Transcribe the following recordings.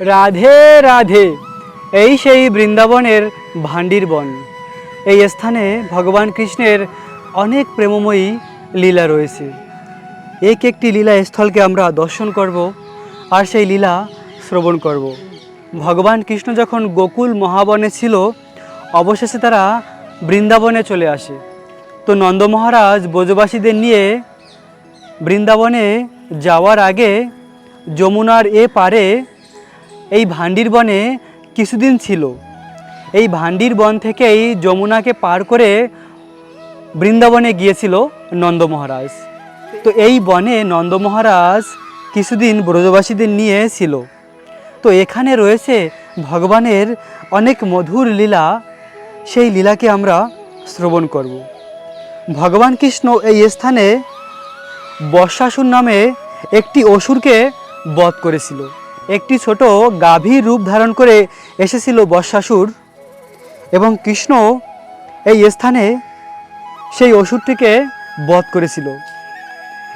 রাধে রাধে। এই সেই বৃন্দাবনের ভান্ডির বন। এই স্থানে ভগবান কৃষ্ণের অনেক প্রেমময়ী লীলা রয়েছে। এক একটি লীলা স্থলকে আমরা দর্শন করব আর সেই লীলা শ্রবণ করব। ভগবান কৃষ্ণ যখন গোকুল মহাবনে ছিল, অবশেষে তারা বৃন্দাবনে চলে আসে। তো নন্দ মহারাজ নিয়ে বৃন্দাবনে যাওয়ার আগে যমুনার এ পারে এই ভান্ডির বনে কিছুদিন ছিল। এই ভান্ডির বন থেকেই যমুনাকে পার করে বৃন্দাবনে গিয়েছিল নন্দ মহারাজ। তো এই বনে নন্দ মহারাজ কিছুদিন ব্রজবাসীদের নিয়ে ছিল। তো এখানে রয়েছে ভগবানের অনেক মধুর লীলা, সেই লীলাকে আমরা শ্রবণ করব। ভগবান কৃষ্ণ এই স্থানে বর্ষাসুর নামে একটি অসুরকে বধ করেছিল। একটি ছোট গাভীর রূপ ধারণ করে এসেছিল বর্ষাসুর এবং কৃষ্ণ এই স্থানে সেই অসুরটিকে বধ করেছিল।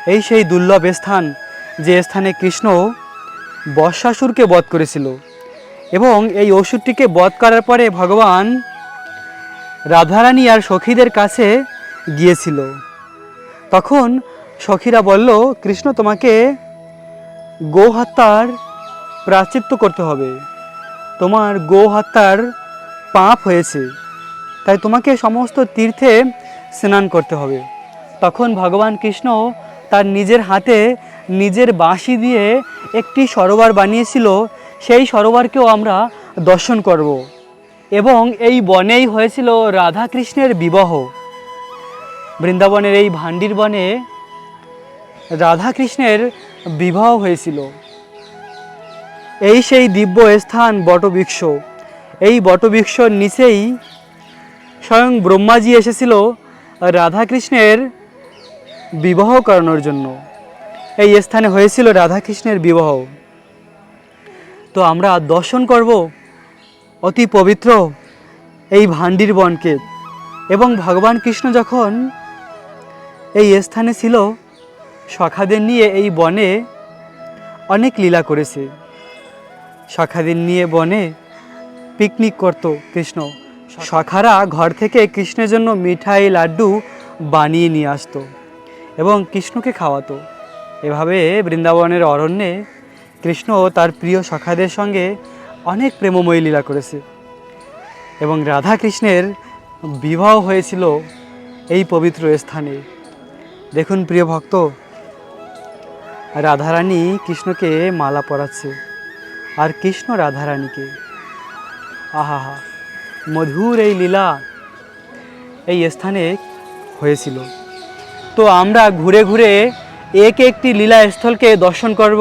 এই সেই দুর্লভ স্থান যে স্থানে কৃষ্ণ বর্ষাসুরকে বধ করেছিল এবং এই অসুরটিকে বধ করার পরে ভগবান রাধারানী আর সখীদের কাছে গিয়েছিল। তখন সখীরা বলল, কৃষ্ণ, তোমাকে গো প্রাচিত্য করতে হবে। তোমার গো হত্যার পাপ হয়েছে। তাই তোমাকে সমস্ত তীর্থে স্নান করতে হবে। তখন ভগবান কৃষ্ণ তার নিজের হাতে নিজের বাঁশি দিয়ে একটি সরোবর বানিয়েছিল। সেই সরোবরকেও আমরা দর্শন করব। এবং এই বনেই হয়েছিল রাধা কৃষ্ণের বিবাহ। বৃন্দাবনের এই ভান্ডির বনে রাধা কৃষ্ণের বিবাহ হয়েছিল। এই সেই দিব্য স্থান বটবৃক্ষ। এই বটবৃক্ষর নিচেই স্বয়ং ব্রহ্মাজি এসেছিল রাধাকৃষ্ণের বিবাহ করানোর জন্য। এই স্থানে হয়েছিল রাধাকৃষ্ণের বিবাহ। তো আমরা দর্শন করব অতি পবিত্র এই ভান্ডির বনকে এবং ভগবান কৃষ্ণ যখন এই স্থানে ছিল সখাদের নিয়ে এই বনে অনেক লীলা করেছে। সখাদের নিয়ে বনে পিকনিক করত কৃষ্ণ। সখারা ঘর থেকে কৃষ্ণের জন্য মিঠাই, লাড্ডু বানিয়ে নিয়ে আসতো এবং কৃষ্ণকে খাওয়াতো। এভাবে বৃন্দাবনের অরণ্যে কৃষ্ণ তার প্রিয় সখাদের সঙ্গে অনেক প্রেমময়ী লীলা করেছে এবং রাধা কৃষ্ণের বিবাহ হয়েছিল এই পবিত্র স্থানে। দেখুন প্রিয় ভক্ত, রাধারানী কৃষ্ণকে মালা পরাচ্ছে। আর কৃষ্ণ রাধারানীকে। আহা মধুর এই লীলা এই স্থানে হয়েছিল। তো আমরা ঘুরে ঘুরে এক একটি লীলা স্থলকে দর্শন করব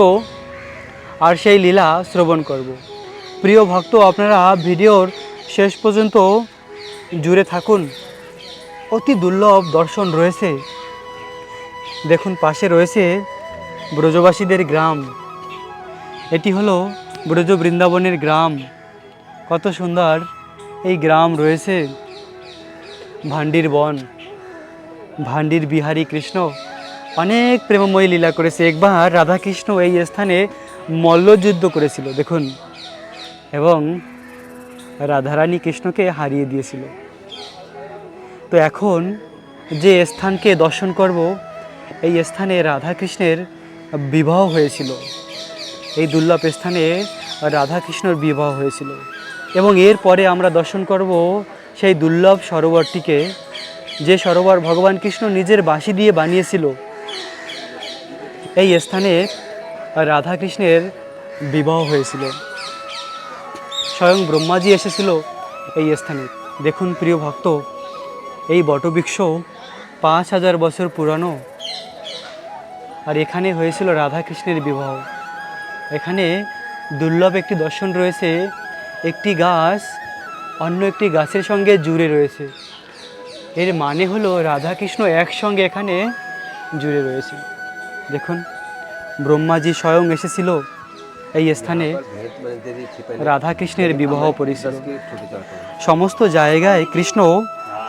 আর সেই লীলা শ্রবণ করব। প্রিয় ভক্ত, আপনারা ভিডিওর শেষ পর্যন্ত জুড়ে থাকুন। অতি দুর্লভ দর্শন রয়েছে। দেখুন, পাশে রয়েছে ব্রজবাসীদের গ্রাম। এটি হলো ব্রজ বৃন্দাবনের গ্রাম। কত সুন্দর এই গ্রাম রয়েছে। ভান্ডির বন, ভান্ডির বিহারী কৃষ্ণ। অনেক প্রেমময়ী লীলা করেছে। একবার রাধাকৃষ্ণ এই স্থানে মল্লযুদ্ধ করেছিল, দেখুন। এবং রাধারানী কৃষ্ণকে হারিয়ে দিয়েছিল। তো এখন যে স্থানকে দর্শন করব, এই স্থানে রাধাকৃষ্ণের বিবাহ হয়েছিল। এই দুর্লভ স্থানে রাধাকৃষ্ণর বিবাহ হয়েছিল। এবং এরপরে আমরা দর্শন করব সেই দুর্লভ সরোবরটিকে, যে সরোবর ভগবান কৃষ্ণ নিজের বাঁশি দিয়ে বানিয়েছিল। এই স্থানে রাধাকৃষ্ণের বিবাহ হয়েছিল। স্বয়ং ব্রহ্মাজি এসেছিল এই স্থানে। দেখুন প্রিয় ভক্ত, এই বটবৃক্ষ পাঁচ হাজার বছর পুরানো, আর এখানে হয়েছিল রাধাকৃষ্ণের বিবাহ। এখানে দুর্লভ একটি দর্শন রয়েছে। একটি গাছ অন্য একটি গাছের সঙ্গে জুড়ে রয়েছে। এর মানে হলো রাধাকৃষ্ণ একসঙ্গে এখানে জুড়ে রয়েছে। দেখুন, ব্রহ্মাজি স্বয়ং এসেছিল এই স্থানে রাধাকৃষ্ণের বিবাহ পরিছিল সমস্ত জায়গায় কৃষ্ণ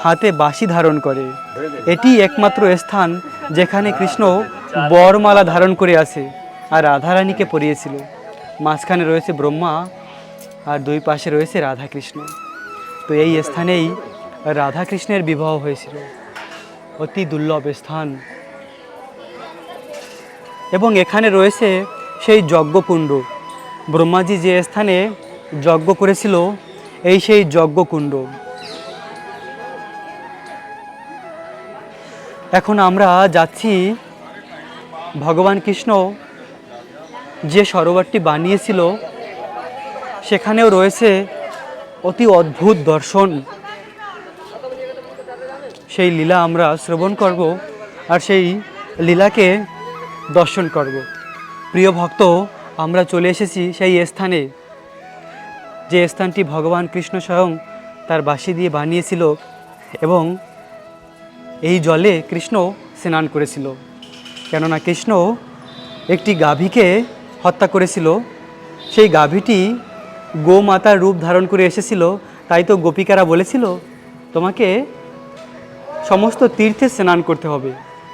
হাতে বাঁশি ধারণ করে। এটি একমাত্র স্থান যেখানে কৃষ্ণ বরমালা ধারণ করে আছে আর রাধারানীকে পরিয়েছিল মাঝখানে রয়েছে ব্রহ্মা, আর দুই পাশে রয়েছে রাধাকৃষ্ণ। তো এই স্থানেই রাধাকৃষ্ণের বিবাহ হয়েছিল। অতি দুর্লভ স্থান। এবং এখানে রয়েছে সেই যজ্ঞকুণ্ড। ব্রহ্মাজি যে স্থানে যজ্ঞ করেছিল, এই সেই যজ্ঞকুণ্ড। এখন আমরা যাচ্ছি ভগবান কৃষ্ণ যে সরোবরটি বানিয়েছিল, সেখানেও রয়েছে অতি অদ্ভুত দর্শন। সেই লীলা আমরা শ্রবণ করব আর সেই লীলাকে দর্শন করব। প্রিয় ভক্ত, আমরা চলে এসেছি সেই স্থানে, যে স্থানটি ভগবান কৃষ্ণ স্বয়ং তার বাঁশি দিয়ে বানিয়েছিল এবং এই জলে কৃষ্ণ স্নান করেছিল। কেননা কৃষ্ণ একটি গাভীকে হত্যা করেছিল। সেই গাভীটি গোমাতার রূপ ধারণ করে এসেছিল, তাই তো গোপিকারা বলেছিল, তোমাকে সমস্ত তীর্থে স্নান করতে হবে।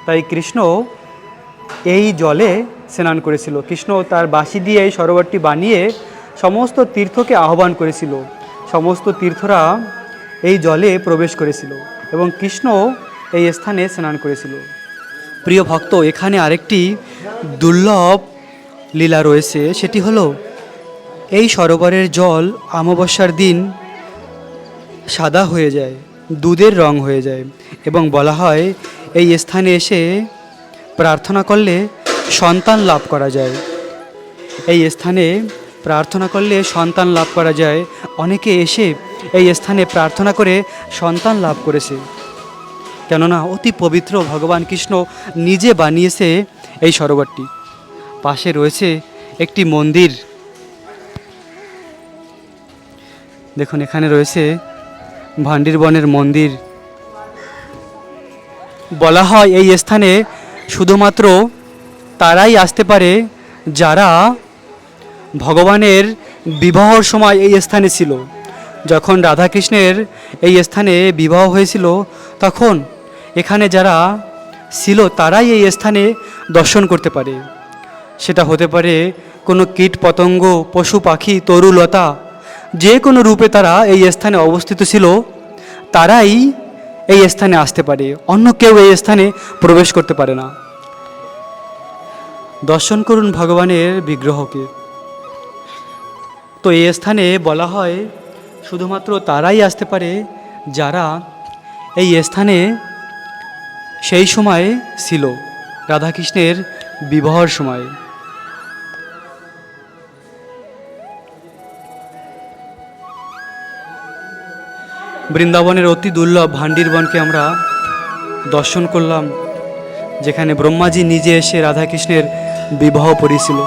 তাই কৃষ্ণ এই জলে স্নান করেছিল। কৃষ্ণ তার বাঁশি দিয়ে এই সরোবরটি বানিয়ে সমস্ত তীর্থকে আহ্বান করেছিল। সমস্ত তীর্থরা এই জলে প্রবেশ করেছিল এবং কৃষ্ণ এই স্থানে স্নান করেছিল। প্রিয় ভক্ত, এখানে আরেকটি দুর্লভ লীলা রয়েছে, সেটি হলো, এই সরোবরের জল অমাবস্যার দিন সাদা হয়ে যায়, দুধের রং হয়ে যায় এবং বলা হয়, এই স্থানে এসে প্রার্থনা করলে সন্তান লাভ করা যায়। এই স্থানে প্রার্থনা করলে সন্তান লাভ করা যায়। অনেকে এসে এই স্থানে প্রার্থনা করে সন্তান লাভ করেছে। কেননা অতি পবিত্র ভগবান কৃষ্ণ নিজে বানিয়েছে এই সরোবরটি। পাশে রয়েছে একটি মন্দির। দেখুন, এখানে রয়েছে ভান্ডির বনের মন্দির। বলা হয় এই স্থানে শুধুমাত্র তারাই আসতে পারে যারা ভগবানের বিবাহর সময় এই স্থানে ছিল। যখন রাধাকৃষ্ণের এই স্থানে বিবাহ হয়েছিল, তখন এখানে যারা ছিল, তারাই এই স্থানে দর্শন করতে পারে। সেটা হতে পারে কোনো কীট পতঙ্গ, পশু পাখি তরুলতা যে কোনো রূপে তারা এই স্থানে অবস্থিত ছিল, তারাই এই স্থানে আসতে পারে। অন্য কেউ এই স্থানে প্রবেশ করতে পারে না। দর্শন করুন ভগবানের বিগ্রহকে। তো এই স্থানে বলা হয়, শুধুমাত্র তারাই আসতে পারে যারা এই স্থানে সেই সময় ছিল, রাধাকৃষ্ণের বিবাহর সময়। বৃন্দাবনের অতি দুর্লভ ভান্ডির বনকে আমরা দর্শন করলাম, যেখানে ব্রহ্মাজি নিজে এসে রাধাকৃষ্ণের বিবাহ করেছিল।